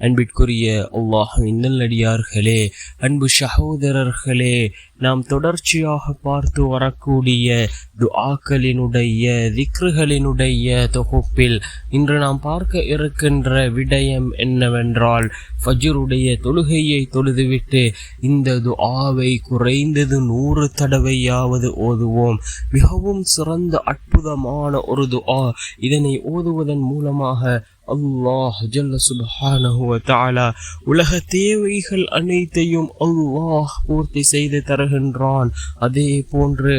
அன்பிற்குரிய அல்லாஹுவின் நல்லடியார்களே அன்பு சகோதரர்களே நாம் தொடர்ச்சியாக பார்த்து வரக்கூடிய துஆக்களினுடைய திக்ருகளினுடைய தொகுப்பில் இன்று நாம் பார்க்க இருக்கின்ற விடயம் என்னவென்றால் ஃபஜ்ருடைய தொழுகையை தொழுதுவிட்டு இந்த துஆவை குறைந்தது நூறு தடவையாவது ஓதுவோம். மிகவும் சிறந்த அற்புதமான ஒரு துஆ. இதனை ஓதுவதன் மூலமாக அல்லாஹ் ஜல்ல சுபஹானஹுவ தாலா உலக தேவைகள் அனைத்தையும் அல்லாஹ் பூர்த்தி செய்து தருகின்றான். அதே போன்று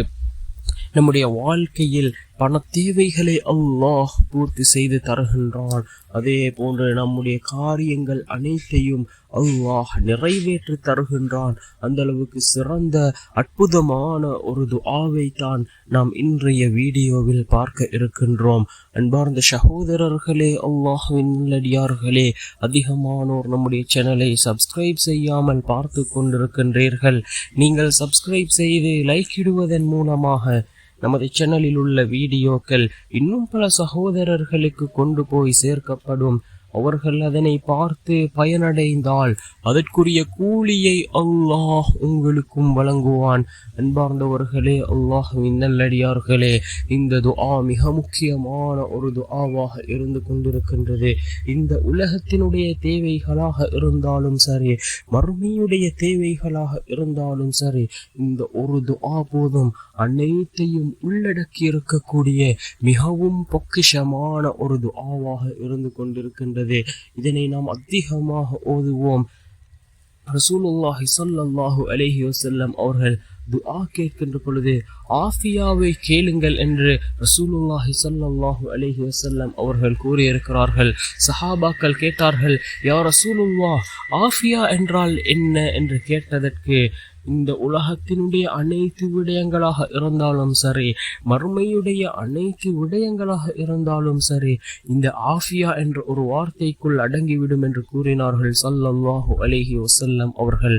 நம்முடைய வாழ்க்கையில் பண தேவைகளை அல்லாஹ் பூர்த்தி செய்து தருகின்றான். அதே போன்று நம்முடைய காரியங்கள் அனைத்தையும் அல்லாஹ் நிறைவேற்றி தருகின்றான். அந்த அளவுக்கு சிறந்த அற்புதமான ஒரு துஆவை தான் நாம் இன்றைய வீடியோவில் பார்க்க இருக்கின்றோம். அன்பார்ந்த சகோதரர்களே அல்லாஹுவின் நல்லடியார்களே அதிகமானோர் நம்முடைய சேனலை சப்ஸ்கிரைப் செய்யாமல் பார்த்து கொண்டிருக்கின்றீர்கள். நீங்கள் சப்ஸ்கிரைப் செய்து லைக் இடுவதன் மூலமாக நமது சேனலில் உள்ள வீடியோக்கள் இன்னும் பல சகோதரர்களுக்கு கொண்டு போய் சேர்க்கப்படும். அவர்கள் அதனை பார்த்து பயனடைந்தால் அதற்குரிய கூலியை அல்லாஹ் உங்களுக்கும் வழங்குவான். அன்பார்ந்தவர்களே அல்லாஹுவின் நல்லடியார்களே இந்த துஆ மிக முக்கியமான ஒரு துஆவாக இருந்து கொண்டிருக்கின்றது. இந்த உலகத்தினுடைய தேவைகளாக இருந்தாலும் சரி மறுமையுடைய தேவைகளாக இருந்தாலும் சரி இந்த ஒரு துஆ போதும். அனைத்தையும் உள்ளடக்கி இருக்கக்கூடிய மிகவும் பொக்கிஷமான ஒரு துஆவாக இருந்து கொண்டிருக்கின்றது. இதனை நாம் அதிகமாக ஓதுவோம். ரசூலுல்லாஹி சொல்லல்லாஹு அலேஹி வசல்லம் அவர்கள் துஆ கேட்கின்ற பொழுது ஆஃபியாவை கேளுங்கள் என்று ரசூலுல்லாஹி ஸல்லல்லாஹு அலைஹி வசல்லம் அவர்கள் கூறியிருக்கிறார்கள். சஹாபாக்கள் கேட்டார்கள் யார் ரசூலுல்லா ஆஃபியா என்றால் என்ன? என்று கேட்டதற்கு இந்த உலகத்தினுடைய அனைத்து விடயங்களாக இருந்தாலும் சரி மறுமையுடைய அனைத்து விடயங்களாக இருந்தாலும் சரி இந்த ஆஃபியா என்ற ஒரு வார்த்தைக்குள் அடங்கிவிடும் என்று கூறினார்கள் சல்லல்லாஹு அலைஹி வசல்லம் அவர்கள்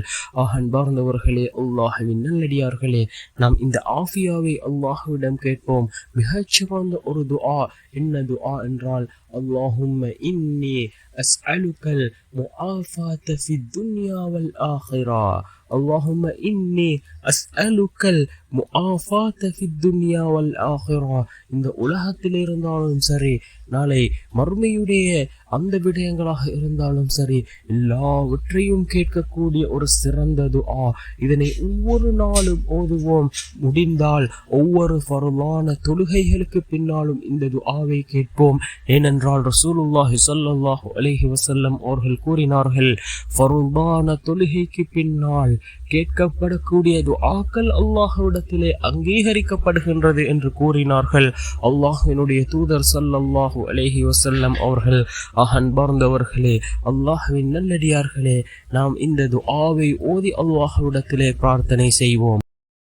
அன்பார்ந்தவர்களே அல்லாஹுவின் நல்லடியார்களே நாம் இந்த ஆஃபியாவை அல்லாஹுவிடம் கேட்போம் மிகச்சிறந்த ஒரு துஆ என்ன துஆ என்றால் اللهم إني أسألك المعافاة في الدنيا والآخرة اللهم إني أسألك المعافاة في الدنيا والآخرة இந்த உலகத்தில் இருந்தாலும் சரி நாளை மறுமையுடைய அந்த விடயங்களாக இருந்தாலும் சரி எல்லாவற்றையும் கேட்கக்கூடிய ஒரு சிறந்தது ஆ இதனை ஒவ்வொரு நாளும் ஓதுவோம். முடிந்தால் ஒவ்வொரு பருவான தொழுகைகளுக்கு பின்னாலும் இந்த துஆவை கேட்போம். ஏனென்றால் ரசூலுல்லாஹி ஸல்லல்லாஹு அலஹி வசல்லம் அவர்கள் கூறினார்கள் ஃபருளான தொழுகைக்கு பின்னால் கேட்கப்படக்கூடிய துஆக்கள் அல்லாஹுவிடத்திலே அங்கீகரிக்கப்படுகின்றது என்று கூறினார்கள். அல்லாஹுவினுடைய தூதர் சல்லல்லாஹு அலேஹி வசல்லம் அவர்கள் அன்பர்ந்தவர்களே அல்லாஹுவின் நல்லடியார்களே நாம் இந்த துஆவை ஓதி அல்லாஹுவிடத்திலே பிரார்த்தனை செய்வோம்.